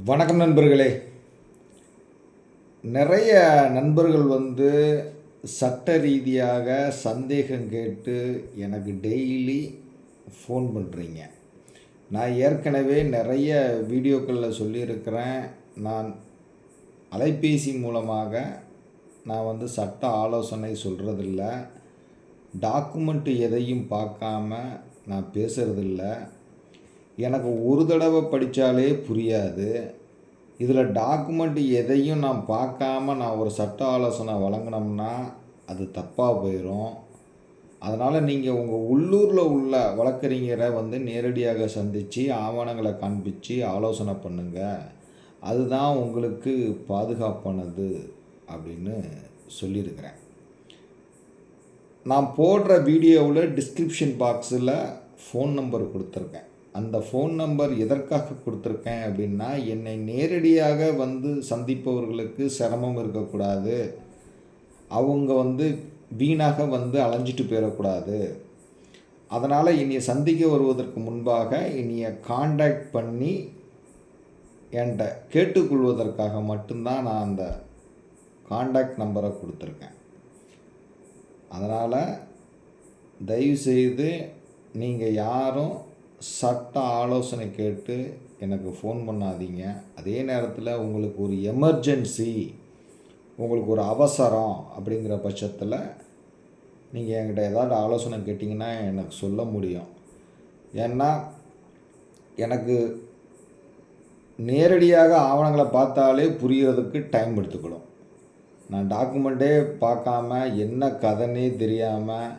வணக்கம் நண்பர்களே. நிறைய நண்பர்கள் வந்து சட்ட ரீதியாக சந்தேகம் கேட்டு எனக்கு டெய்லி ஃபோன் பண்ணுறீங்க நான் ஏற்கனவே நிறைய வீடியோக்களில் சொல்லியிருக்கிறேன். நான் அலைபேசி மூலமாக நான் வந்து சட்ட ஆலோசனை சொல்கிறதில்ல டாக்குமெண்ட் எதையும் பார்க்காம நான் பேசுகிறதில்ல எனக்கு ஒரு தடவை படித்தாலே புரியாது. இதில் டாக்குமெண்ட் எதையும் நான் பார்க்காம நான் ஒரு சட்ட ஆலோசனை வழங்கினோம்னா அது தப்பாக போயிடும் அதனால் நீங்கள் உங்கள் உள்ளூரில் உள்ள வழக்கறிஞரை வந்து நேரடியாக சந்தித்து ஆவணங்களை காண்பித்து ஆலோசனை பண்ணுங்கள் அதுதான் உங்களுக்கு பாதுகாப்பானது அப்படின்னு சொல்லியிருக்கிறேன். நான் போடுற வீடியோவில் டிஸ்கிரிப்ஷன் பாக்ஸில் ஃபோன் நம்பர் கொடுத்துருக்கேன். அந்த ஃபோன் நம்பர் எதற்காக கொடுத்துருக்கேன் அப்படின்னா என்னை நேரடியாக வந்து சந்திப்பவர்களுக்கு சிரமம் இருக்கக்கூடாது. அவங்க வந்து வீணாக வந்து அலைஞ்சிட்டு போயிடக்கூடாது. அதனால் என்னையை சந்திக்க வருவதற்கு முன்பாக என்னையை காண்டாக்ட் பண்ணி என்கிட்ட கேட்டுக்கொள்வதற்காக மட்டும்தான் நான் அந்த காண்டாக்ட் நம்பரை கொடுத்துருக்கேன். அதனால் தயவுசெய்து நீங்கள் யாரும் சட்ட ஆலோசனை கேட்டு எனக்கு ஃபோன் பண்ணாதீங்க. அதே நேரத்தில் உங்களுக்கு ஒரு எமர்ஜென்சி உங்களுக்கு ஒரு அவசரம் அப்படிங்கிற பட்சத்தில் நீங்கள் என்கிட்ட ஏதாவது ஆலோசனை கேட்டிங்கன்னா எனக்கு சொல்ல முடியும். ஏன்னா எனக்கு நேரடியாக ஆவணங்களை பார்த்தாலே புரியறதுக்கு டைம் எடுத்துக்கிடும் நான் டாக்குமெண்ட்டே பார்க்காம என்ன கதைன்னே தெரியாமல்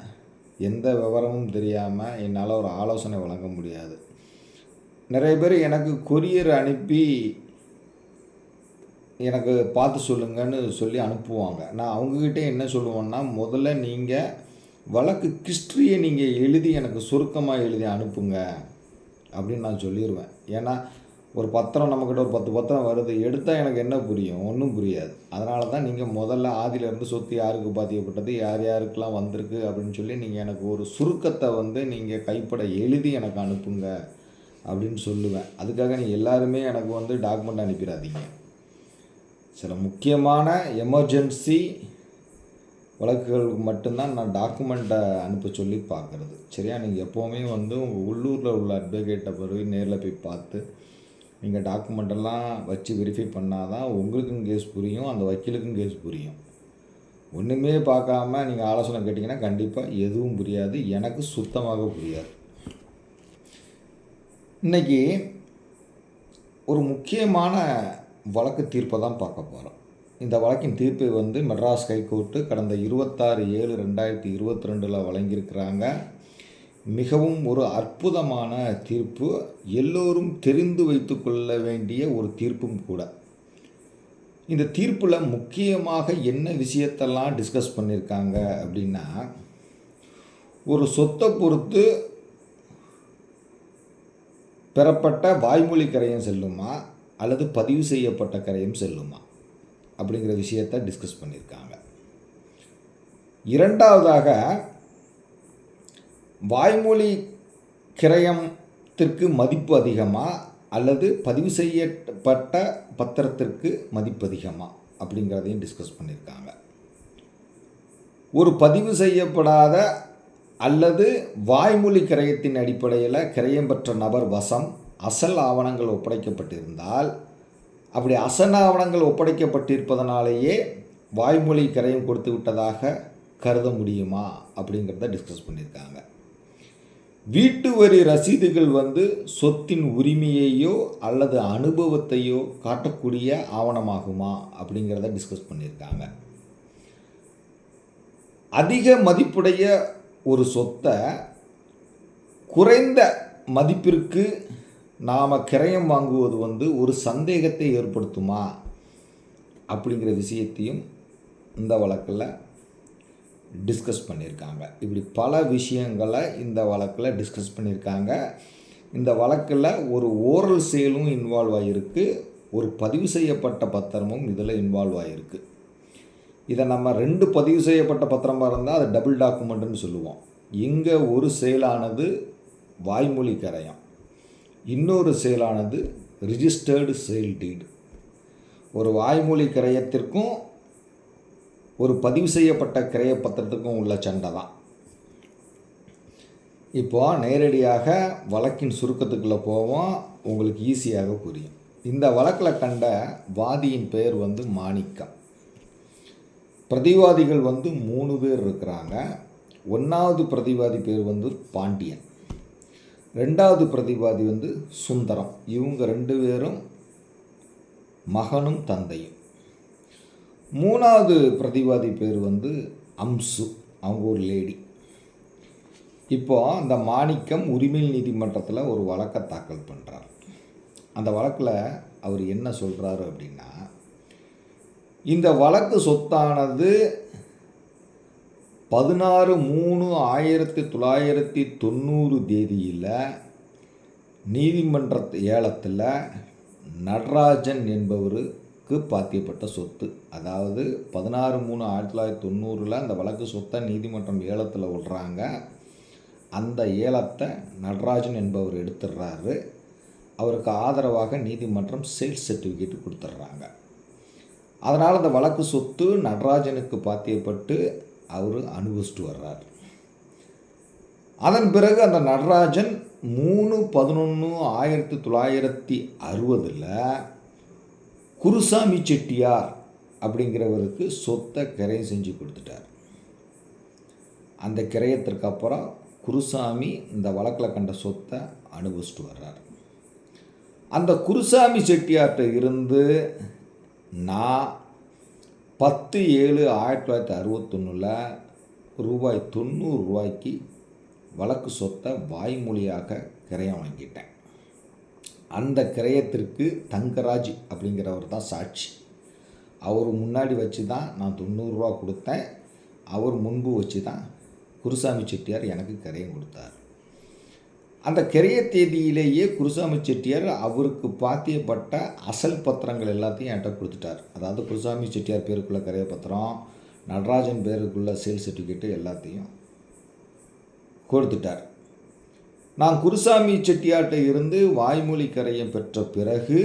எந்த விவரமும் தெரியாமல் என்னால் ஒரு ஆலோசனை வழங்க முடியாது. நிறைய பேர் எனக்கு கொரியர் அனுப்பி எனக்கு பார்த்து சொல்லுங்கன்னு சொல்லி அனுப்புவாங்க. நான் அவங்கக்கிட்ட என்ன சொல்லுவேன்னா முதல்ல நீங்கள் வழக்கு ஹிஸ்ட்ரியை நீங்கள் எழுதி எனக்கு சுருக்கமாக எழுதி அனுப்புங்க அப்படின்னு நான் சொல்லிடுவேன் ஏன்னா ஒரு பத்திரம் நம்மக்கிட்ட ஒரு பத்து பத்திரம் வருது எடுத்தால் எனக்கு என்ன புரியும்? ஒன்றும் புரியாது. அதனால தான் நீங்கள் முதல்ல ஆதியிலேருந்து சொத்து யாருக்கு பாதிக்கப்பட்டது யார் யாருக்கெல்லாம் வந்திருக்கு அப்படின்னு சொல்லி நீங்கள் எனக்கு ஒரு சுருக்கத்தை வந்து நீங்கள் கைப்பட எழுதி எனக்கு அனுப்புங்க அப்படின்னு சொல்லுவேன். அதுக்காக நீங்கள் எல்லாருமே எனக்கு வந்து டாக்குமெண்ட் அனுப்பிடாதீங்க. சில முக்கியமான எமர்ஜென்சி வழக்குகளுக்கு மட்டும்தான் நான் டாக்குமெண்ட்டை அனுப்ப சொல்லி பார்க்குறது. சரியா? நீங்கள் எப்போவுமே வந்து உங்கள் உள்ளூரில் உள்ள அட்வொகேட்டை போய் நேரில் போய் பார்த்து நீங்கள் டாக்குமெண்டெல்லாம் வச்சு வெரிஃபை பண்ணால் தான் உங்களுக்கும் கேஸ் புரியும் அந்த வக்கீலுக்கும் கேஸ் புரியும். ஒன்றுமே பார்க்காம நீங்கள் ஆலோசனை கேட்டிங்கன்னா கண்டிப்பாக எதுவும் புரியாது எனக்கு சுத்தமாக புரியாது. இன்றைக்கி ஒரு முக்கியமான வழக்கு தீர்ப்பை தான் பார்க்க போகிறோம் இந்த வழக்கின் தீர்ப்பை வந்து மெட்ராஸ் ஹைகோர்ட்டு கடந்த இருபத்தாறு ஏழு ரெண்டாயிரத்தி இருபத்தி ரெண்டில் வழங்கியிருக்கிறாங்க. மிகவும் ஒரு அற்புதமான தீர்ப்பு. எல்லோரும் தெரிந்து வைத்துக்கொள்ள வேண்டிய ஒரு தீர்ப்பும் கூட. இந்த தீர்ப்பில் முக்கியமாக என்ன விஷயத்தெல்லாம் டிஸ்கஸ் பண்ணியிருக்காங்க அப்படின்னா ஒரு சொத்தை பொறுத்து பெறப்பட்ட வாய்மொழி கரையம் செல்லுமா? அல்லது பதிவு செய்யப்பட்ட கரையம் செல்லுமா? அப்படிங்கிற விஷயத்தை டிஸ்கஸ் பண்ணியிருக்காங்க இரண்டாவதாக வாய்மொழி கிரயத்திற்கு மதிப்பு அதிகமா அல்லது பதிவு செய்யப்பட்ட பத்திரத்திற்கு மதிப்பு அதிகமா அப்படிங்கிறதையும் டிஸ்கஸ் பண்ணியிருக்காங்க. ஒரு பதிவு செய்யப்படாத அல்லது வாய்மொழி கிரயத்தின் அடிப்படையில் கிரயம் பெற்ற நபர் வசம் அசல் ஆவணங்கள் ஒப்படைக்கப்பட்டிருந்தால் அப்படி அசல் ஆவணங்கள் ஒப்படைக்கப்பட்டிருப்பதனாலேயே வாய்மொழி கிரயம் கொடுத்து விட்டதாக கருத முடியுமா அப்படிங்கிறத டிஸ்கஸ் பண்ணியிருக்காங்க. வீட்டு வரி ரசீதுகள் வந்து சொத்தின் உரிமையையோ அல்லது அனுபவத்தையோ காட்டக்கூடிய ஆவணமாகுமா அப்படிங்கிறத டிஸ்கஸ் பண்ணியிருக்காங்க. அதிக மதிப்புடைய ஒரு சொத்தை குறைந்த மதிப்பிற்கு நாம் கிரயம் வாங்குவது வந்து ஒரு சந்தேகத்தை ஏற்படுத்துமா அப்படிங்கிற விஷயத்தையும் இந்த வழக்கில் டிஸ்கஸ் பண்ணியிருக்காங்க. இப்படி பல விஷயங்களை இந்த வழக்கில் டிஸ்கஸ் பண்ணியிருக்காங்க. இந்த வழக்கில் ஒரு ஓரல் செயலும் இன்வால்வ் ஆகியிருக்கு ஒரு பதிவு செய்யப்பட்ட பத்திரமும் இதில் இன்வால்வ் ஆகிருக்கு இதை நம்ம ரெண்டு பதிவு செய்யப்பட்ட பத்திரமாக இருந்தால் அது டபுள் டாக்குமெண்ட்டுன்னு சொல்லுவோம். இங்கே ஒரு செயலானது வாய்மொழி கரையம். இன்னொரு செயலானது ரிஜிஸ்டர்டு சேல் டீடு ஒரு வாய்மொழி கரையத்திற்கும் ஒரு பதிவு செய்யப்பட்ட கிரையப்பத்திரத்துக்கும் உள்ள சண்டை தான். இப்போ நேரடியாக வழக்கின் சுருக்கத்துக்குள்ளே போவோம். உங்களுக்கு ஈஸியாக புரியும். இந்த வழக்கில் கண்ட வாதியின் பெயர் வந்து மாணிக்கம். பிரதிவாதிகள் வந்து மூணு பேர் இருக்கிறாங்க. ஒன்றாவது பிரதிவாதி பேர் வந்து பாண்டியன். ரெண்டாவது பிரதிவாதி வந்து சுந்தரம். இவங்க ரெண்டு பேரும் மகனும் தந்தையும். மூணாவது பிரதிவாதி பேர் வந்து அம்சு அவங்க ஒரு லேடி இப்போ அந்த மாணிக்கம் உரிமையில் நீதிமன்றத்தில் ஒரு வழக்கை தாக்கல் பண்ணுறார் அந்த வழக்கில் அவர் என்ன சொல்கிறாரு அப்படின்னா இந்த வழக்கு சொத்தானது பதினாறு மூணு ஆயிரத்தி தொள்ளாயிரத்தி தொண்ணூறு தேதியில் நீதிமன்ற ஏலத்தில் நடராஜன் என்பவர் என்பவருக்கு பாத்தியப்பட்ட சொத்து. அதாவது பதினாறு மூணு ஆயிரத்தி தொள்ளாயிரத்தி தொண்ணூறில் அந்த வழக்கு சொத்தை நீதிமன்றம் ஏலத்தில் விடுறாங்க. அந்த ஏலத்தை நடராஜன் என்பவர் எடுத்துடுறாரு அவருக்கு ஆதரவாக நீதிமன்றம் சேல்ஸ் சர்டிஃபிகேட் கொடுத்துட்றாங்க அதனால் அந்த வழக்கு சொத்து நடராஜனுக்கு பாத்தியப்பட்டு அவர் அனுபவிச்சுட்டு வர்றார். அதன் பிறகு அந்த நடராஜன் மூணு பதினொன்று ஆயிரத்தி தொள்ளாயிரத்தி அறுபதில் குருசாமி செட்டியார் அப்படிங்கிறவருக்கு சொத்தை கிரையம் செஞ்சு கொடுத்துட்டார். அந்த கிரயத்திற்கு அப்புறம் குருசாமி இந்த வழக்கில் கண்ட சொத்தை அனுபவிச்சுட்டு வர்றார். அந்த குருசாமி செட்டியார்கிட்ட இருந்து நான் பத்து ஏழு ஆயிரத்தி தொள்ளாயிரத்தி அறுபத்தொன்னில் ரூபாய் தொண்ணூறு ரூபாய்க்கு வழக்கு சொத்தை வாய்மொழியாக கிரையம் வாங்கிட்டேன். அந்த கிரயத்திற்கு தங்கராஜ் அப்படிங்கிறவர் தான் சாட்சி. அவர் முன்னாடி வச்சு தான் நான் தொண்ணூறுரூவா கொடுத்தேன். அவர் முன்பு வச்சு தான் குருசாமி செட்டியார் எனக்கு கிரயம் கொடுத்தார். அந்த கிரைய தேதியிலேயே குருசாமி செட்டியார் அவருக்கு பாத்தியப்பட்ட அசல் பத்திரங்கள் எல்லாத்தையும் என்கிட்ட கொடுத்துட்டார். அதாவது குருசாமி செட்டியார் பேருக்குள்ள கிரைய பத்திரம் நடராஜன் பேருக்குள்ள சேல் சர்டிஃபிகேட்டு எல்லாத்தையும் கொடுத்துட்டார். நான் குருசாமி செட்டியார்கிட்ட இருந்து வாய்மொழி கரையம் பெற்ற பிறகு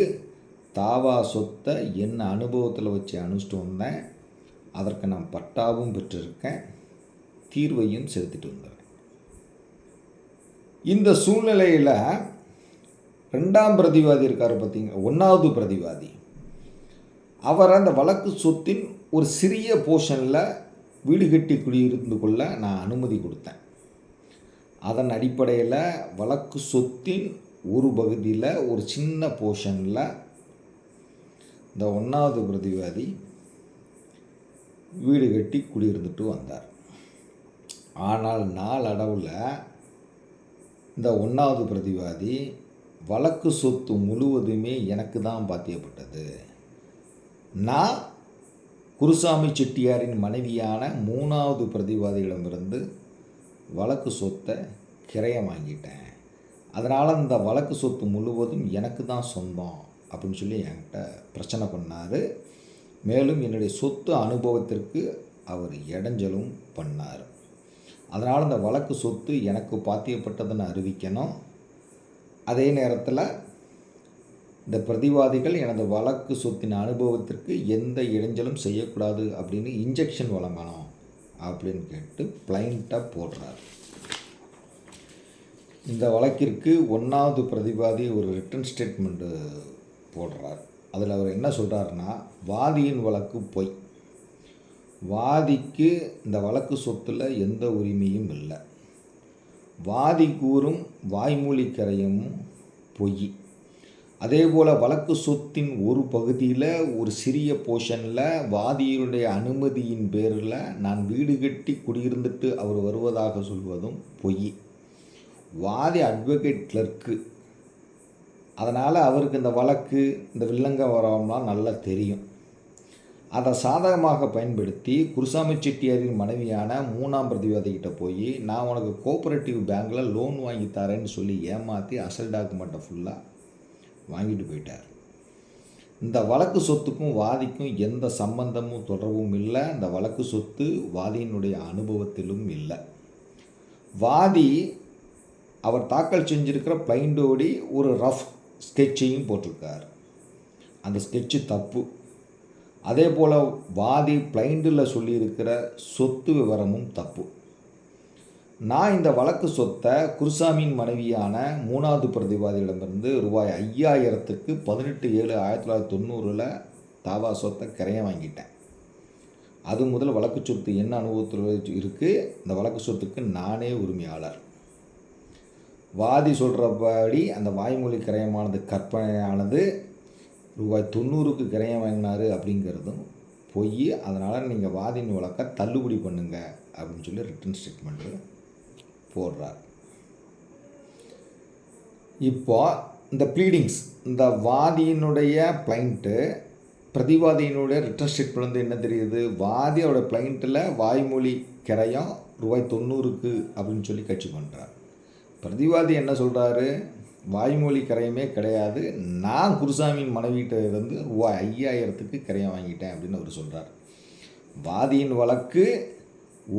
தாவா சொத்தை என்ன அனுபவத்தில் வச்சு அனுப்பிச்சிட்டு வந்தேன். அதற்கு நான் பட்டாவும் பெற்றிருக்கேன். தீர்வையும் செலுத்திட்டு வந்தேன். இந்த சூழ்நிலையில் ரெண்டாம் பிரதிவாதி இருக்கார் பார்த்தீங்க ஒன்றாவது பிரதிவாதி. அவர் அந்த வழக்கு சொத்தின் ஒரு சிறிய போர்ஷனில் வீடு கட்டி குடியிருந்து கொள்ள நான் அனுமதி கொடுத்தேன். அதன் அடிப்படையில் வழக்கு சொத்தின் ஒரு பகுதியில் ஒரு சின்ன போர்ஷனில் இந்த ஒன்றாவது பிரதிவாதி வீடு கட்டி குடியிருந்துட்டு வந்தார். ஆனால் நாளடவில் இந்த ஒன்றாவது பிரதிவாதி வழக்கு சொத்து முழுவதுமே எனக்கு தான் பாத்தியப்பட்டது. நான் குருசாமி செட்டியாரின் மனைவியான மூணாவது பிரதிவாதியிடமிருந்து வழக்கு சொத்தை கிரையம் வாங்கிட்டேன். அதனால் இந்த வழக்கு சொத்து முழுவதும் எனக்கு தான் சொந்தம் அப்படின்னு சொல்லி என்கிட்ட பிரச்சனை பண்ணார். மேலும் என்னுடைய சொத்து அனுபவத்திற்கு அவர் இடைஞ்சலும் பண்ணார். அதனால் அந்த வழக்கு சொத்து எனக்கு பாத்தியப்பட்டதுன்னு அறிவிக்கணும். அதே நேரத்தில் இந்த பிரதிவாதிகள் எனது வழக்கு சொத்தின் அனுபவத்திற்கு எந்த இடைஞ்சலும் செய்யக்கூடாது அப்படின்னு இன்ஜெக்ஷன் வழங்கணும். அப்படின்னு கேட்டு பிளைண்ட்டாக போடுறார். இந்த வழக்கிற்கு ஒன்றாவது பிரதிவாதி ஒரு ரிட்டன் ஸ்டேட்மெண்ட்டு போடுறார். அதில் அவர் என்ன சொல்கிறாருன்னா வாதியின் வழக்கு பொய். வாதிக்கு இந்த வழக்கு சொத்தில் எந்த உரிமையும் இல்லை. வாதி கூறும் வாய்மொழி கரையமும் பொய். அதே போல் வழக்கு சொத்தின் ஒரு பகுதியில் ஒரு சிறிய போர்ஷனில் வாதியினுடைய அனுமதியின் பேரில் நான் வீடு கட்டி குடியிருந்துட்டு அவர் வருவதாக சொல்வதும் பொய். வாதி அட்வொகேட் கிளர்க்கு அதனால் அவருக்கு இந்த வழக்கு இந்த வில்லங்க வரவம்லாம் நல்லா தெரியும். அதை சாதகமாக பயன்படுத்தி குருசாமி செட்டியாரின் மனைவியான மூணாம் பிரதிவாதிகிட்ட போய் நான் உனக்கு கோஆப்ரேட்டிவ் பேங்க்கில் லோன் வாங்கி தரேன்னு சொல்லி ஏமாற்றி அசல் டாக்குமெண்ட்டை ஃபுல்லாக வாங்கிட்டு போயிட்டார். இந்த வழக்கு சொத்துக்கும் வாதிக்கும் எந்த சம்பந்தமும் தொடர்பும் இல்லை. இந்த வழக்கு சொத்து வாதியினுடைய அனுபவத்திலும் இல்லை. வாதி அவர் தாக்கல் செஞ்சிருக்கிற பிளைண்டோடி ஒரு ரஃப் ஸ்கெட்சையும் போட்டிருக்கார். அந்த ஸ்கெட்சு தப்பு. அதே போல் வாதி பிளைண்டில் சொல்லியிருக்கிற சொத்து விவரமும் தப்பு. நான் இந்த வழக்கு சொத்தை குருசாமியின் மனைவியான மூணாவது பிரதிவாதியிடமிருந்து ரூபாய் ஐயாயிரத்துக்கு பதினெட்டு ஏழு ஆயிரத்தி தொள்ளாயிரத்தி தொண்ணூறில் தாவா சொத்தை கிரையம் வாங்கிட்டேன். அது முதல் வழக்கு சொத்து என்ன அனுபவத்தில் இருக்குது இந்த வழக்கு சொத்துக்கு நானே உரிமையாளர். வாதி சொல்கிறபடி அந்த வாய்மொழி கிரயமானது கற்பனையானது. ரூபாய் தொண்ணூறுக்கு கிரயம் வாங்கினாரு அப்படிங்கிறதும் பொய். அதனால் நீங்கள் வாதின் வழக்கை தள்ளுபடி பண்ணுங்க அப்படின்னு சொல்லி ரிட்டன் ஸ்டேட்மெண்ட்டு போடுறார். இப்போ இந்த ப்ளீடிங்ஸ் இந்த வாதியினுடைய பிளைண்ட்டு பிரதிவாதியினுடைய ரிட்டன் ஸ்டேட்மெண்ட் வந்து என்ன தெரியுது? வாதியோட பிளைண்ட்டில் வாய்மொழி கிரயம் ரூபாய் தொண்ணூறுக்கு அப்படின்னு சொல்லி கட்சி பண்ணுறார் பிரதிவாதி என்ன சொல்கிறாரு வாய்மொழி கரையமே கிடையாது. நான் குருசாமியின் மனைவிட்ட இருந்து ரூபாய் ஐயாயிரத்துக்கு கரையம் வாங்கிட்டேன் அப்படின்னு அவர் சொல்கிறார் வாதியின் வழக்கு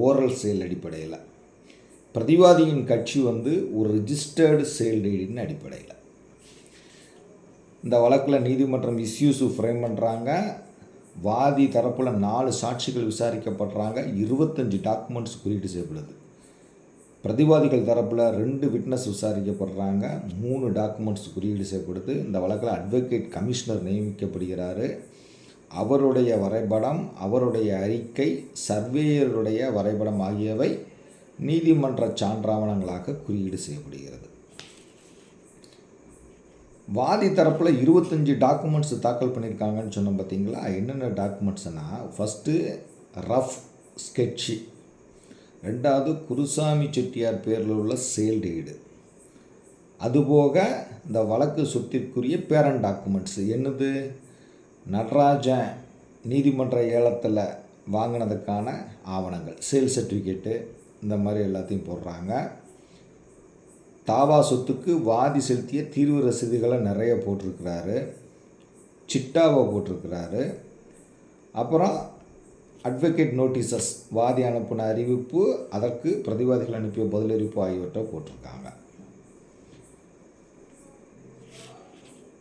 ஓரல் செயல் அடிப்படையில். பிரதிவாதியின் கட்சி வந்து ஒரு ரிஜிஸ்டர்டு சேல் டீடின் அடிப்படையில். இந்த வழக்கில் நீதிமன்றம் இஸ்யூஸு ஃப்ரேம் பண்ணுறாங்க வாதி தரப்பில் நாலு சாட்சிகள் விசாரிக்கப்படுறாங்க. இருபத்தஞ்சி டாக்குமெண்ட்ஸ் குறியீடு செய்யப்படுது. பிரதிவாதிகள் தரப்பில் ரெண்டு விட்னஸ் விசாரிக்கப்படுறாங்க. மூணு டாக்குமெண்ட்ஸ் குறியீடு செய்யப்படுது. இந்த வழக்கில் அட்வொகேட் கமிஷனர் நியமிக்கப்படுகிறாரு. அவருடைய வரைபடம் அவருடைய அறிக்கை சர்வேயருடைய வரைபடம் ஆகியவை நீதிமன்ற சான்றாவணங்களாக குறியீடு செய்யப்படுகிறது. வாதி தரப்பில் இருபத்தஞ்சி டாக்குமெண்ட்ஸ் தாக்கல் பண்ணியிருக்காங்கன்னு சொன்னோம் பார்த்தீங்களா என்னென்ன டாக்குமெண்ட்ஸ்னால் ஃபஸ்ட்டு ரஃப் ஸ்கெட்சு ரெண்டாவது குருசாமி செட்டியார் பேரில் உள்ள சேல் டீடு அதுபோக இந்த வழக்கு சொத்திற்குரிய பேரண்ட் டாக்குமெண்ட்ஸு என்னது? நடராஜன் நீதிமன்ற ஏலத்தில் வாங்கினதுக்கான ஆவணங்கள் சேல் சர்டிஃபிகேட்டு இந்த மாதிரி எல்லாத்தையும் போடுறாங்க. தாவா சொத்துக்கு வாதி செலுத்திய தீர்வு ரசீதுகளை நிறைய போட்டிருக்கிறாரு. சிட்டாவை போட்டிருக்கிறாரு. அப்புறம் அட்வொகேட் நோட்டீசஸ் வாதி அனுப்பின அறிவிப்பு அதற்கு பிரதிவாதிகள் அனுப்பிய பதிலறிவிப்பு ஆகியவற்றை போட்டிருக்காங்க.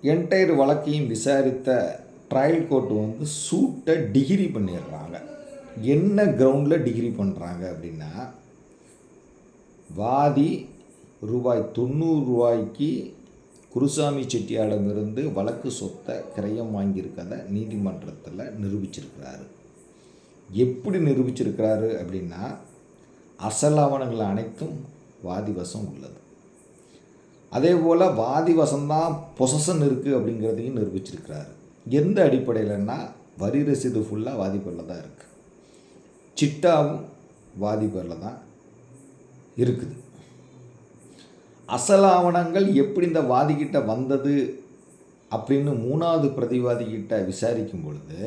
என்டையர் வழக்கையும் விசாரித்த ட்ரையல் கோர்ட் வந்து சூட்டை டிகிரி பண்ணிடுறாங்க. என்ன கிரவுண்டில் டிகிரி பண்ணுறாங்க அப்படின்னா வாதி ரூபாய் தொண்ணூறு ரூபாய்க்கு குருசாமி செட்டியாரிடமிருந்து வழக்கு சொத்தை கிரயம் வாங்கியிருக்கதை நீதிமன்றத்தில் நிரூபிச்சிருக்கிறாரு. எப்படி நிரூபிச்சிருக்கிறாரு அப்படின்னா அசல் ஆவணங்கள் அனைத்தும் வாதிவசம் உள்ளது. அதே போல் வாதிவசம்தான் பொசசன் இருக்குது அப்படிங்கிறதையும் நிரூபிச்சிருக்கிறாரு. எந்த அடிப்படையில்னா வரி ரசீது ஃபுல்லாக வாதி பேரில் தான் இருக்குது சிட்டாவும் வாதி பேரில் தான் இருக்குது. அசல் ஆவணங்கள் எப்படி இந்த வாதிக்கிட்ட வந்தது அப்படின்னு மூணாவது பிரதிவாதிக்கிட்ட விசாரிக்கும் பொழுது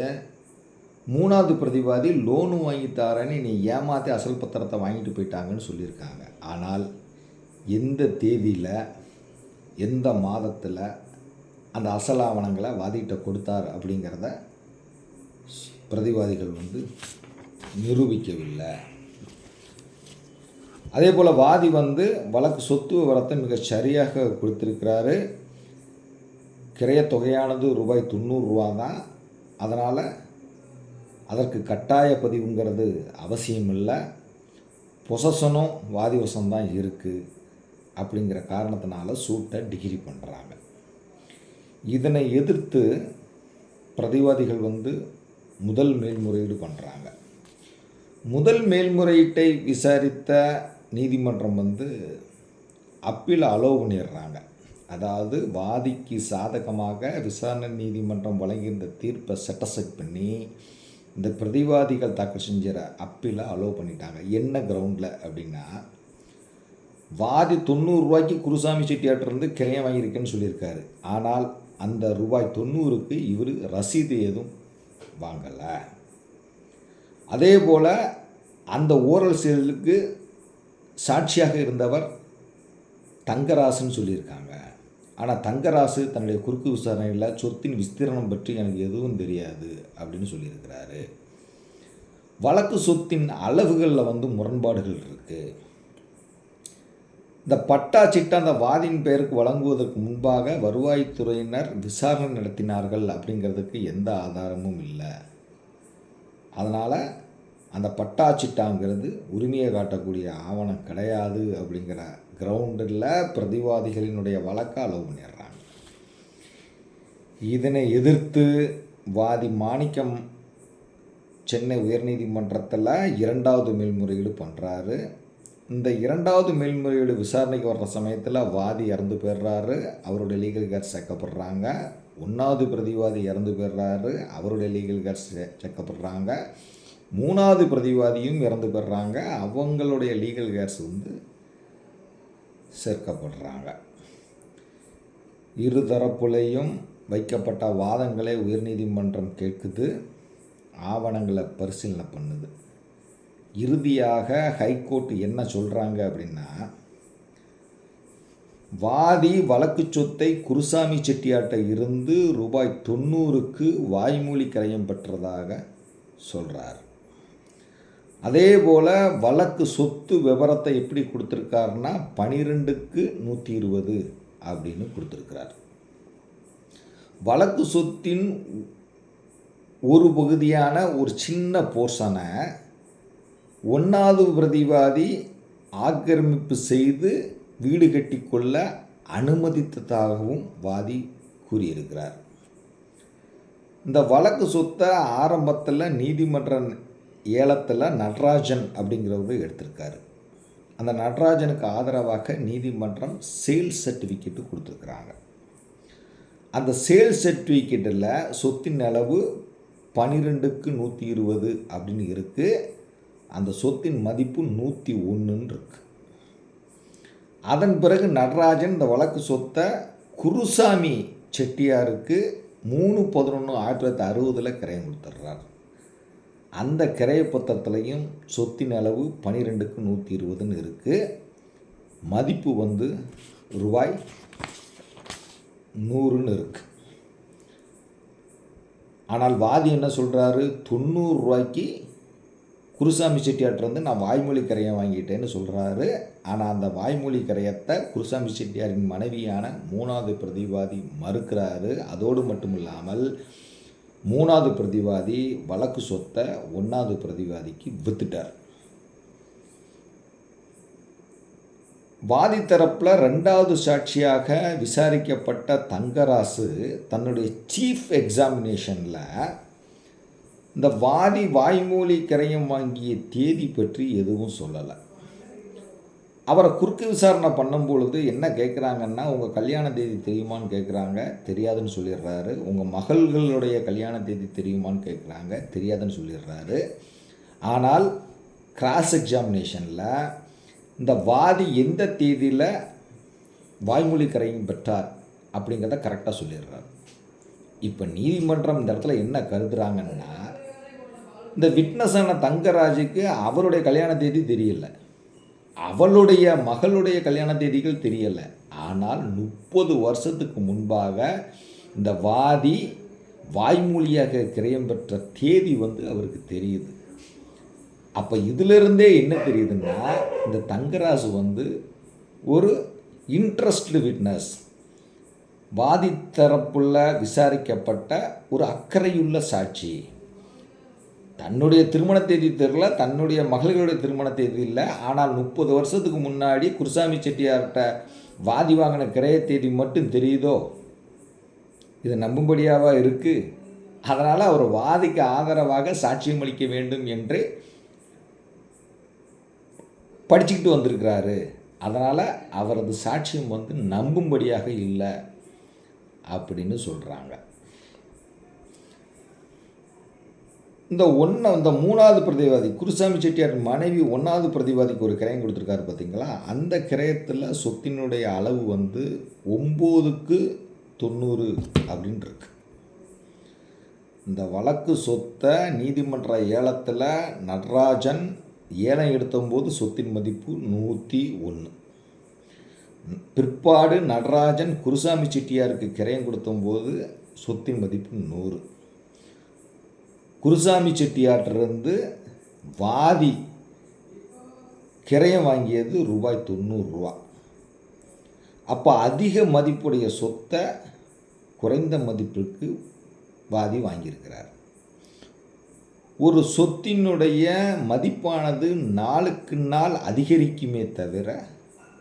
மூணாவது பிரதிவாதி லோனு வாங்கி நீ ஏமாற்றி அசல் பத்திரத்தை வாங்கிட்டு போயிட்டாங்கன்னு சொல்லியிருக்காங்க. ஆனால் எந்த தேதியில் எந்த மாதத்தில் அந்த அசல் ஆவணங்களை வாதிகிட்ட கொடுத்தார் அப்படிங்கிறத பிரதிவாதிகள் வந்து நிரூபிக்கவில்லை. அதே போல் வாதி வந்து வழக்கு சொத்து விவரத்தை மிக சரியாக கொடுத்திருக்கிறாரு. கிரைய தொகையானது ரூபாய் தொண்ணூறுரூவா தான் அதனால் அதற்கு கட்டாய பதிவுங்கிறது அவசியம் இல்லை. பொசஷனும் வாதி வசம்தான் இருக்குது அப்படிங்கிற காரணத்தினால சூட்டை டிகிரி பண்ணுறாங்க இதனை எதிர்த்து பிரதிவாதிகள் வந்து முதல் மேல்முறையீடு பண்ணுறாங்க முதல் மேல்முறையீட்டை விசாரித்த நீதிமன்றம் வந்து அப்பீல் அலோவ் பண்ணிடுறாங்க. அதாவது வாதிக்கு சாதகமாக விசாரணை நீதிமன்றம் வழங்கியிருந்த தீர்ப்பை செட்டசெட் பண்ணி இந்த பிரதிவாதிகள் தாக்கல் செஞ்சிற அப்பீலை அலோவ் பண்ணிட்டாங்க. என்ன கிரவுண்டில் அப்படின்னா வாதி தொண்ணூறுரூவாய்க்கு குருசாமி செட்டியாட்டிருந்து கிரையம் வாங்கியிருக்கேன்னு சொல்லியிருக்காரு. ஆனால் அந்த ரூபாய் தொண்ணூறுக்கு இவர் ரசீது எதுவும் வாங்கலை. அதே போல் அந்த ஓரல் செயலுக்கு சாட்சியாக இருந்தவர் தங்கராசுன்னு சொல்லியிருக்காங்க. ஆனால் தங்கராசு தன்னுடைய குறுக்கு விசாரணையில் சொத்தின் விஸ்தீரணம் பற்றி எனக்கு எதுவும் தெரியாது அப்படின்னு சொல்லியிருக்கிறாரு. வழக்கு சொத்தின் அளவுகளில் வந்து முரண்பாடுகள் இருக்குது இந்த பட்டா சிட்டை அந்த வாதியின் பெயருக்கு வழங்குவதற்கு முன்பாக வருவாய்த்துறையினர் விசாரணை நடத்தினார்கள் அப்படிங்கிறதுக்கு எந்த ஆதாரமும் இல்லை. அதனால் அந்த பட்டா சிட்டாங்கிறது உரிமையை காட்டக்கூடிய ஆவணம் கிடையாது அப்படிங்கிற கிரவுண்டில் பிரதிவாதிகளினுடைய வழக்கை அலோவ் பண்ணிடுறாங்க. இதனை எதிர்த்து வாதி மாணிக்கம் சென்னை உயர்நீதிமன்றத்தில் இரண்டாவது மேல்முறையீடு பண்ணுறாரு இந்த இரண்டாவது மேல்முறையீடு விசாரணைக்கு வர்ற சமயத்தில் வாதி இறந்து போயிடுறாரு அவருடைய லீகல் கேர் சேர்க்கப்படுறாங்க. ஒன்றாவது பிரதிவாதி இறந்து போயிடுறாரு அவருடைய லீகல் கேர் சேர்க்கப்படுறாங்க. மூணாவது பிரதிவாதியும் இறந்து போயிடுறாங்க. அவங்களுடைய லீகல் கேர்ஸ் வந்து சேர்க்கப்படுறாங்க. இருதரப்புலேயும் வைக்கப்பட்ட வாதங்களை உயர்நீதிமன்றம் கேட்குது. ஆவணங்களை பரிசீலனை பண்ணுது. இறுதியாக ஹைகோர்ட் என்ன சொல்கிறாங்க அப்படின்னா வாதி வழக்கு சொத்தை குருசாமி செட்டியாட்ட இருந்து ரூபாய் தொண்ணூறுக்கு வாய்மொழி கரையம் பெற்றதாக சொல்கிறார் அதே போல் வழக்கு சொத்து விவரத்தை எப்படி கொடுத்துருக்காருன்னா பனிரெண்டுக்கு நூற்றி இருபது அப்படின்னு கொடுத்துருக்கிறார். வழக்கு சொத்தின் ஒரு பகுதியான ஒரு சின்ன போர்ஷனை ஒன்றாவது பிரதிவாதி ஆக்கிரமிப்பு செய்து வீடு கட்டிக்கொள்ள அனுமதித்ததாகவும் வாதி கூறியிருக்கிறார். இந்த வழக்கு சொத்தை ஆரம்பத்தில் நீதிமன்ற ஏலத்தில் நடராஜன் அப்படிங்கிறவர் எடுத்திருக்காரு. அந்த நடராஜனுக்கு ஆதரவாக நீதிமன்றம் சேல்ஸ் சர்டிஃபிகேட்டு கொடுத்துருக்குறாங்க. அந்த சேல்ஸ் சர்டிஃபிகேட்டில் சொத்தின் அளவு பன்னிரெண்டுக்கு நூற்றி இருபது அப்படின்னு இருக்குது அந்த சொத்தின் மதிப்பு நூற்றி ஒன்றுன்னு இருக்குது அதன் பிறகு நடராஜன் இந்த வழக்கு சொத்தை குருசாமி செட்டியாருக்கு மூணு பதினொன்று ஆயிரத்தி தொள்ளாயிரத்தி அறுபதில் கிரயம் கொடுத்துட்றாரு. அந்த கிரைய பத்திரத்துலையும் சொத்தின் அளவு பன்னிரெண்டுக்கு நூற்றி இருபதுன்னு இருக்குது மதிப்பு வந்து ரூபாய் நூறுன்னு இருக்குது ஆனால் வாதி என்ன சொல்கிறாரு தொண்ணூறு ரூபாய்க்கு குருசாமி செட்டியார்ட்டிருந்து நான் வாய்மொழி கரையை வாங்கிட்டேன்னு சொல்கிறாரு ஆனால் அந்த வாய்மொழி கரையத்தை குருசாமி செட்டியாரின் மனைவியான மூணாவது பிரதிவாதி மறுக்கிறாரு. அதோடு மட்டும் இல்லாமல் மூணாவது பிரதிவாதி வழக்கு சொத்தை ஒன்றாவது பிரதிவாதிக்கு வித்துட்டார். வாதி தரப்பில் ரெண்டாவது சாட்சியாக விசாரிக்கப்பட்ட தங்கராசு தன்னுடைய சீஃப் எக்ஸாமினேஷனில் இந்த வாதி வாய்மொழி கரையம் வாங்கிய தேதி பற்றி எதுவும் சொல்லலை. அவரை குறுக்கு விசாரணை பண்ணும் பொழுது என்ன கேட்குறாங்கன்னா உங்கள் கல்யாண தேதி தெரியுமான்னு கேட்குறாங்க தெரியாதுன்னு சொல்லிடுறாரு. உங்கள் மகள்களுடைய கல்யாண தேதி தெரியுமான்னு கேட்குறாங்க தெரியாதுன்னு சொல்லிடுறாரு. ஆனால் கிராஸ் எக்ஸாமினேஷனில் இந்த வாதி எந்த தேதியில் வாய்மொழி கரையும் பெற்றார் அப்படிங்கிறத கரெக்டாக சொல்லிடுறாரு. இப்போ நீதிமன்றம் இந்த இடத்துல என்ன கருதுறாங்கன்னா இந்த விட்னஸான தங்கராஜுக்கு அவருடைய கல்யாண தேதி தெரியல. அவளுடைய மகளுடைய கல்யாண தேதிகள் தெரியலை. ஆனால் முப்பது வருஷத்துக்கு முன்பாக இந்த வாதி வாய்மொழியாக கிரயம் பெற்ற தேதி வந்து அவருக்கு தெரியுது. அப்போ இதிலிருந்தே என்ன தெரியுதுன்னா இந்த தங்கராசு வந்து ஒரு இன்ட்ரெஸ்டு விட்னஸ் வாதி தரப்புள்ள விசாரிக்கப்பட்ட ஒரு அக்கறையுள்ள சாட்சி. தன்னுடைய திருமண தேதி தெரியல தன்னுடைய மகள்களுடைய திருமண தேதி இல்லை. ஆனால் முப்பது வருஷத்துக்கு முன்னாடி குருசாமி செட்டியார்கிட்ட வாதி வாங்கின கிரைய தேதி மட்டும் தெரியுதோ? இது நம்பும்படியாவா இருக்குது அதனால் அவர் வாதிக்கு ஆதரவாக சாட்சியம் அளிக்க வேண்டும் என்று படிச்சுக்கிட்டு வந்திருக்கிறாரு. அதனால் அவரது சாட்சியம் வந்து நம்பும்படியாக இல்லை அப்படின்னு சொல்கிறாங்க இந்த ஒன்றை இந்த மூணாவது பிரதிவாதி குருசாமி செட்டியார் மனைவி ஒன்றாவது பிரதிவாதிக்கு ஒரு கிரயம் கொடுத்துருக்காரு பார்த்தீங்களா அந்த கிரயத்தில் சொத்தினுடைய அளவு வந்து ஒம்போதுக்கு தொண்ணூறு அப்படின்ட்டுருக்கு இருக்கு. இந்த வழக்கு சொத்தை நீதிமன்ற ஏலத்தில் நடராஜன் ஏலம் எடுத்தபோது சொத்தின் மதிப்பு நூற்றி ஒன்று பிற்பாடு நடராஜன் குருசாமி செட்டியாருக்கு கிரயம் கொடுத்தபோது சொத்தின் மதிப்பு நூறு. குருசாமி செட்டியார்ட்டிருந்து வாதி கிரயம் வாங்கியது ரூபாய் தொண்ணூறுரூவா அப்போ அதிக மதிப்புடைய சொத்தை குறைந்த மதிப்பிற்கு வாதி வாங்கியிருக்கிறார். ஒரு சொத்தினுடைய மதிப்பானது நாளுக்கு நாள் அதிகரிக்குமே தவிர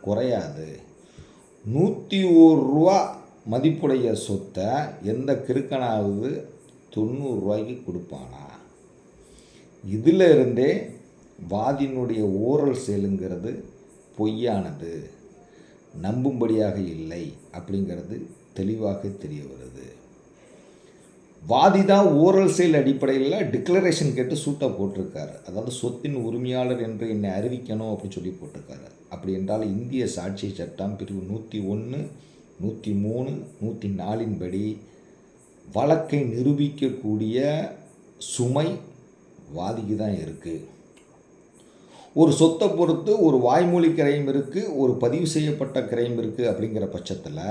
குறையாது. நூற்றி ஒரு ரூபா மதிப்புடைய சொத்தை எந்த கிறுக்கனாவது தொண்ணூறுரூவாய்க்கு கொடுப்பானா? இதில் இருந்தே வாதியினுடைய ஓரல் செயலுங்கிறது பொய்யானது. நம்பும்படியாக இல்லை அப்படிங்கிறது தெளிவாக தெரிய வருது. வாதி தான் ஓரல் செயல் அடிப்படையில் டிக்ளரேஷன் கேட்டு சூட்டாக போட்டிருக்காரு. அதாவது சொத்தின் உரிமையாளர் என்று என்னை அறிவிக்கணும் அப்படின்னு சொல்லி போட்டிருக்காரு. அப்படி என்றால் இந்திய சாட்சி சட்டம் பிரிவு நூற்றி ஒன்று நூற்றி மூணு நூற்றி நாலின்படி வழக்கை நிரூபிக்கக்கூடிய சுமை வாதிக்கு தான் இருக்குது ஒரு சொத்தை பொறுத்து ஒரு வாய்மொழி கிரயம் இருக்குது ஒரு பதிவு செய்யப்பட்ட கிரையம் இருக்குது அப்படிங்கிற பட்சத்தில்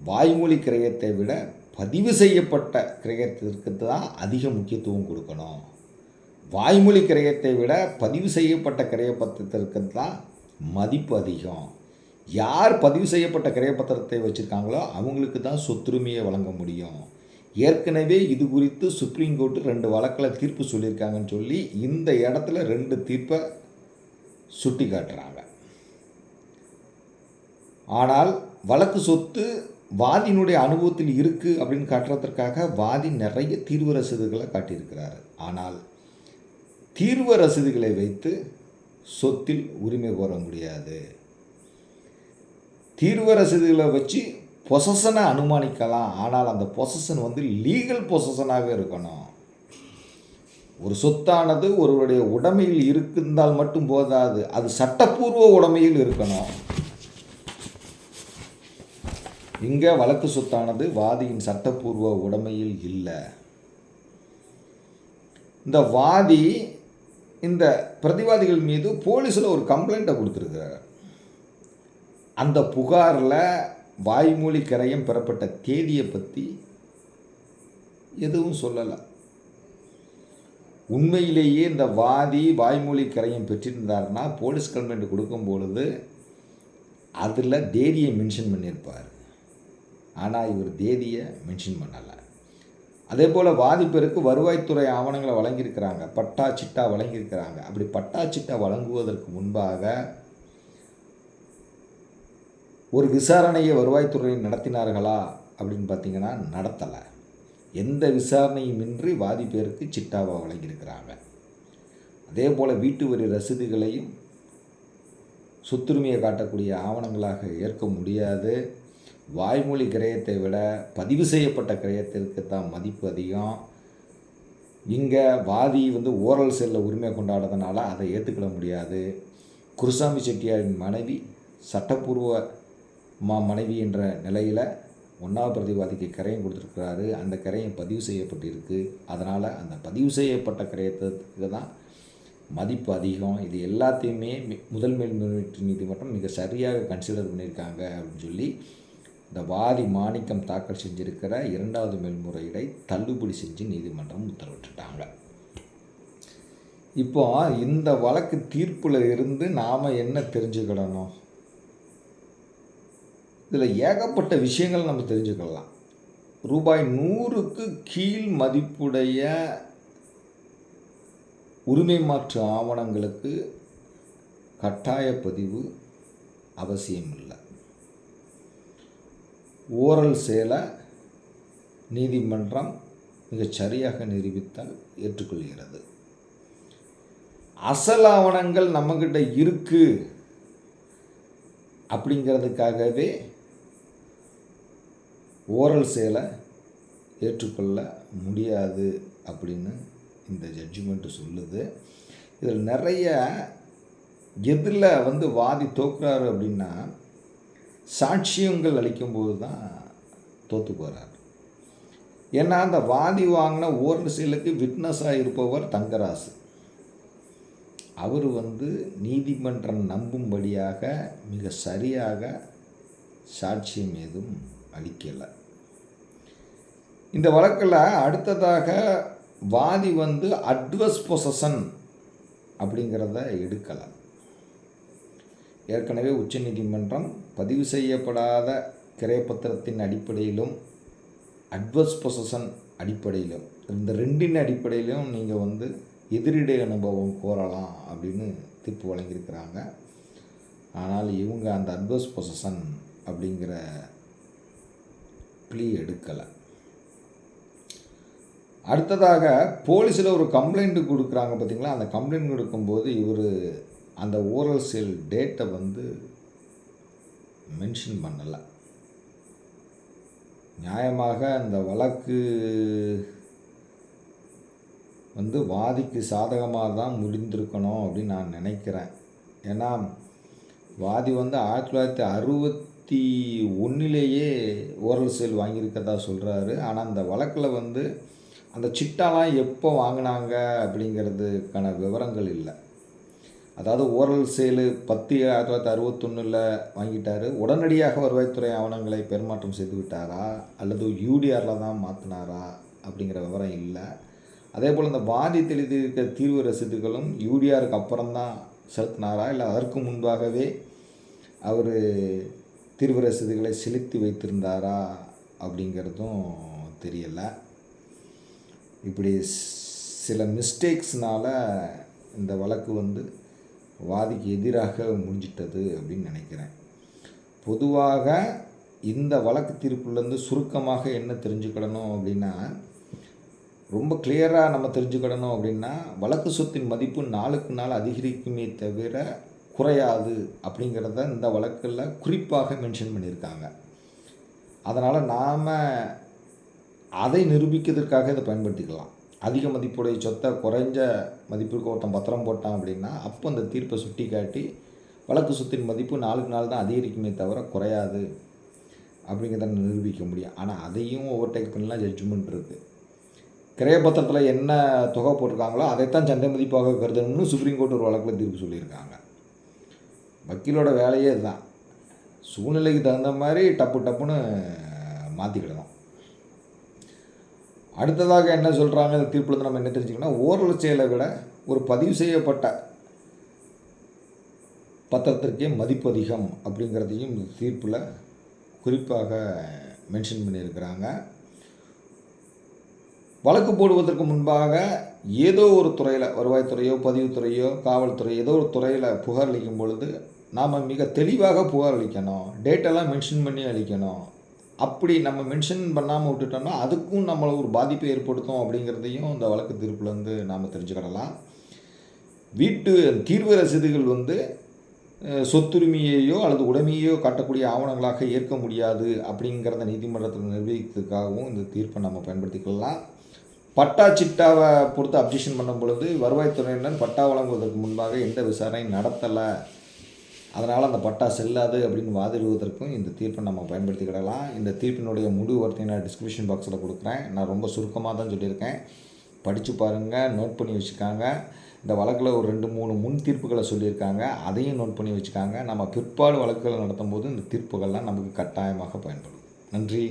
வாய்மொழி கிரயத்தை விட பதிவு செய்யப்பட்ட கிரயத்திற்கு தான் அதிக முக்கியத்துவம் கொடுக்கணும். வாய்மொழி கிரயத்தை விட பதிவு செய்யப்பட்ட கிரையப்பத்திற்கு தான் மதிப்பு அதிகம். யார் பதிவு செய்யப்பட்ட கிரையப்பத்திரத்தை வச்சுருக்காங்களோ அவங்களுக்கு தான் சொத்துரிமையை வழங்க முடியும். ஏற்கனவே இது குறித்து சுப்ரீம் கோர்ட்டு ரெண்டு வழக்கில் தீர்ப்பு சொல்லியிருக்காங்கன்னு சொல்லி இந்த இடத்துல ரெண்டு தீர்ப்பை சுட்டி காட்டுறாங்க ஆனால் வழக்கு சொத்து வாதியினுடைய அனுபவத்தில் இருக்குது அப்படின்னு காட்டுறதற்காக வாதி நிறைய தீர்வு ரசீதுகளை காட்டியிருக்கிறார். ஆனால் தீர்வு ரசீதுகளை வைத்து சொத்தில் உரிமை கோர முடியாது. தீர்வ ரசீதுகளை வச்சு பொசஷனை அனுமானிக்கலாம். ஆனால் அந்த பொசஷன் வந்து லீகல் பொசஷனாக இருக்கணும். ஒரு சொத்தானது ஒருவருடைய உடைமையில் இருந்தால் மட்டும் போதாது. அது சட்டப்பூர்வ உடைமையில் இருக்கணும். இங்கே வழக்கு சொத்தானது வாதியின் சட்டப்பூர்வ உடைமையில் இல்லை. இந்த வாதி இந்த பிரதிவாதிகள் மீது போலீஸில் ஒரு கம்ப்ளைண்ட்டை கொடுத்துருக்கிறார். அந்த புகாரில் வாய்மொழி கரையம் பெறப்பட்ட தேதியை பற்றி எதுவும் சொல்லலை. உண்மையிலேயே இந்த வாதி வாய்மொழி கரையம் பெற்றிருந்தாருன்னா போலீஸ் கம்ப்ளைண்ட் கொடுக்கும் பொழுது அதில் தேதியை மென்ஷன் பண்ணியிருப்பார். ஆனால் இவர் தேதியை மென்ஷன் பண்ணலை. அதே போல் வாதிப்பெருக்கு வருவாய்த்துறை ஆவணங்களை வழங்கியிருக்கிறாங்க. பட்டா சிட்டா வழங்கியிருக்கிறாங்க. அப்படி பட்டா சிட்டா வழங்குவதற்கு முன்பாக ஒரு விசாரணையை வருவாய்த்துறை நடத்தினார்களா அப்படின்னு பார்த்தீங்கன்னா நடத்தலை. எந்த விசாரணையுமின்றி வாதி பேருக்கு சிட்டாவை வழங்கியிருக்கிறாங்க. அதே போல் வீட்டு வரி ரசீதுகளையும் சொத்துரிமையை காட்டக்கூடிய ஆவணங்களாக ஏற்க முடியாது. வாய்மொழி கிரயத்தை விட பதிவு செய்யப்பட்ட கிரயத்திற்கு தான் மதிப்பு அதிகம். இங்கே வாதி வந்து ஓரல் செல்ல உரிமை கொண்டாடுறதுனால அதை ஏற்றுக்கிட முடியாது. குருசாமி செட்டியாரின் மனைவி சட்டப்பூர்வ மா மனைவி என்ற நிலையில் ஒன்றாவது பிரதிவாதிக்கு கரையம் கொடுத்துருக்கிறாரு. அந்த கரையம் பதிவு செய்யப்பட்டிருக்கு. அதனால் அந்த பதிவு செய்யப்பட்ட கரையத்துக்கு தான் மதிப்பு அதிகம். இது எல்லாத்தையுமே முதல் மேல்முறையீட்டு நீதிமன்றம் மிக சரியாக கன்சிடர் பண்ணியிருக்காங்க அப்படின்னு சொல்லி இந்த வாதி மாணிக்கம் தாக்கல் செஞ்சிருக்கிற இரண்டாவது மேல்முறையீடை தள்ளுபடி செஞ்சு நீதிமன்றம் உத்தரவிட்டுட்டாங்க. இப்போ இந்த வழக்கு தீர்ப்பில் இருந்து நாம் என்ன தெரிஞ்சுக்கிடணும்? இதில் ஏகப்பட்ட விஷயங்கள் நம்ம தெரிஞ்சுக்கலாம். ரூபாய் நூறுக்கு கீழ் மதிப்புடைய உரிமை மாற்று ஆவணங்களுக்கு கட்டாய பதிவு அவசியம் இல்லை. ஓரல் சேலை நீதிமன்றம் மிகச் சரியாக நிரூபித்தால் ஏற்றுக்கொள்கிறது. அசல் ஆவணங்கள் நம்மக்கிட்ட இருக்கு அப்படிங்கிறதுக்காகவே ஓரல் சேலை ஏற்றுக்கொள்ள முடியாது அப்படின்னு இந்த ஜட்ஜ்மெண்ட்டு சொல்லுது. இதில் நிறைய எதில் வந்து வாதி தோக்குறாரு அப்படின்னா சாட்சியங்கள் அளிக்கும்போது தான் தோற்று போகிறார் ஏன்னா அந்த வாதி வாங்கின ஓரல் செயலுக்கு விட்னஸாக இருப்பவர் தங்கராசு. அவர் வந்து நீதிமன்றம் நம்பும்படியாக மிக சரியாக சாட்சியம் ஏதும் அளிக்கலை. இந்த வழக்கில் அடுத்ததாக வாதி வந்து அட்வஸ் பொசஷன் அப்படிங்கிறத எடுக்கலை ஏற்கனவே உச்சநீதிமன்றம் பதிவு செய்யப்படாத கிரைப்பத்திரத்தின் அடிப்படையிலும் அட்வஸ் பொசஷன் அடிப்படையிலும் இந்த ரெண்டின் அடிப்படையிலும் நீங்கள் வந்து எதிரிடை அனுபவம் கோரலாம் அப்படின்னு தீர்ப்பு வழங்கியிருக்கிறாங்க. ஆனால் இவங்க அந்த அட்வர்ஸ் பொசஷன் அப்படிங்கிற ப்ளீ எடுக்கலை. அடுத்ததாக போலீஸில் ஒரு கம்ப்ளைண்ட் கொடுக்குறாங்க பார்த்தீங்களா? அந்த கம்ப்ளைண்ட் கொடுக்கும்போது இவர் அந்த ஓரல் சேல் டேட்டை வந்து மென்ஷன் பண்ணலை. நியாயமாக அந்த வழக்கு வந்து வாதிக்கு சாதகமாக தான் முடிந்திருக்கணும் அப்படின்னு நான் நினைக்கிறேன். ஏன்னா வாதி வந்து ஆயிரத்தி தொள்ளாயிரத்தி அறுபத்தி ஒன்றிலேயே ஓரல் சேல் வாங்கியிருக்கதா சொல்கிறாரு ஆனால் அந்த வழக்கில் வந்து அந்த சிட்டாலாம் எப்போ வாங்கினாங்க அப்படிங்கிறதுக்கான விவரங்கள் இல்லை. அதாவது ஓரல் சேலு பத்து ஆயிரத்தி தொள்ளாயிரத்தி அறுபத்தொன்னில் வாங்கிட்டார். உடனடியாக வருவாய்த்துறை ஆவணங்களை பெருமாற்றம் செய்து விட்டாரா? அல்லது யூடிஆரில் தான் மாற்றினாரா அப்படிங்கிற விவரம் இல்லை. அதே போல் இந்த வாதி தெளிதிருக்க தீர்வு ரசீதுகளும் யூடிஆருக்கு அப்புறம் தான் செலுத்தினாரா? இல்லை அதற்கு முன்பாகவே அவர் தீர்வு ரசீதுகளை செலுத்தி வைத்திருந்தாரா? அப்படிங்கிறதும் தெரியலை. இப்படி சில மிஸ்டேக்ஸ்னால் இந்த வழக்கு வந்து வாதிக்கு எதிராக முடிஞ்சிட்டது அப்படின்னு நினைக்கிறேன். பொதுவாக இந்த வழக்கு தீர்ப்புலேருந்து சுருக்கமாக என்ன தெரிஞ்சுக்கிடணும் அப்படின்னா ரொம்ப கிளியராக நம்ம தெரிஞ்சுக்கிடணும் அப்படின்னா வழக்கு சொத்தின் மதிப்பு நாளுக்கு நாள் அதிகரிக்குமே தவிர குறையாது அப்படிங்கிறத இந்த வழக்கில் குறிப்பாக மென்ஷன் பண்ணியிருக்காங்க. அதனால் நாம் அதை நிரூபிக்கிறதுக்காக இதை பயன்படுத்திக்கலாம். அதிக மதிப்புடைய சொத்தை குறைஞ்ச மதிப்பிற்கு ஒருத்தன் பத்திரம் போட்டான் அப்படின்னா அப்போ அந்த தீர்ப்பை சுட்டி காட்டி வழக்கு சொத்தின் மதிப்பு நாளுக்கு நாள் தான் அதிகரிக்குமே தவிர குறையாது அப்படிங்கிறத நிரூபிக்க முடியும். ஆனால் அதையும் ஓவர்டேக் பண்ணலாம் ஜட்ஜ்மெண்ட் இருக்குது கிரையப்பத்திரத்தில் என்ன தொகை போட்டிருக்காங்களோ அதைத்தான் சந்தை மதிப்பாக கருதணும்னு சுப்ரீம் கோர்ட் ஒரு வழக்கில் தீர்ப்பு சொல்லியிருக்காங்க. வக்கீலோட வேலையே இதுதான். சூழ்நிலைக்கு தகுந்த மாதிரி டப்பு டப்புன்னு மாற்றிக்கிடணும் அடுத்ததாக என்ன சொல்கிறாங்க இந்த தீர்ப்பில் நம்ம என்ன தெரிஞ்சுக்கணும் ஓரல் செயலை விட ஒரு பதிவு செய்யப்பட்ட பத்திரத்திற்கே மதிப்பு அதிகம் அப்படிங்கிறதையும் இந்த தீர்ப்பில் குறிப்பாக மென்ஷன் பண்ணியிருக்கிறாங்க. வழக்கு போடுவதற்கு முன்பாக ஏதோ ஒரு துறையில் வருவாய்த்துறையோ பதிவுத்துறையோ காவல்துறை ஏதோ ஒரு துறையில் புகார் அளிக்கும் பொழுது நாம் மிக தெளிவாக புகார் அளிக்கணும். டேட்டெல்லாம் மென்ஷன் பண்ணி அளிக்கணும். அப்படி நம்ம மென்ஷன் பண்ணாமல் விட்டுட்டோம்னா அதுக்கும் நம்மளை ஒரு பாதிப்பை ஏற்படுத்தும் அப்படிங்கிறதையும் இந்த வழக்கு தீர்ப்புலேருந்து நாம் தெரிஞ்சுக்கிடலாம். வீட்டு தீர்வு ரசீதுகள் வந்து சொத்துரிமையையோ அல்லது உடைமையோ காட்டக்கூடிய ஆவணங்களாக ஏற்க முடியாது அப்படிங்கிறத நீதிமன்றத்தில் நிர்வகித்ததுக்காகவும் இந்த தீர்ப்பை நம்ம பயன்படுத்திக்கலாம் பட்டா சிட்டாவை பொறுத்து அப்ஜெக்ஷன் பண்ணும் பொழுது வருவாய்த்துறையினர் பட்டா வழங்குவதற்கு முன்பாக எந்த விசாரணையும் நடத்தலை அதனால் அந்த பட்டா செல்லாது அப்படின்னு வாதிடுவதற்கும் இந்த தீர்ப்பை நம்ம பயன்படுத்திக்கிடலாம் இந்த தீர்ப்பினுடைய முடிவு வார்த்தையை நான் டிஸ்கிரிப்ஷன் பாக்ஸில் கொடுக்குறேன். நான் ரொம்ப சுருக்கமாக தான் சொல்லியிருக்கேன். படித்து பாருங்கள் நோட் பண்ணி வச்சுக்காங்க. இந்த வழக்கில் ஒரு ரெண்டு மூணு முன் தீர்ப்புகளை சொல்லியிருக்காங்க. அதையும் நோட் பண்ணி வச்சுக்காங்க. நம்ம பிற்பாடு வழக்குகளை நடத்தும் போது இந்த தீர்ப்புகள்லாம் நமக்கு கட்டாயமாக பயன்படும். நன்றி.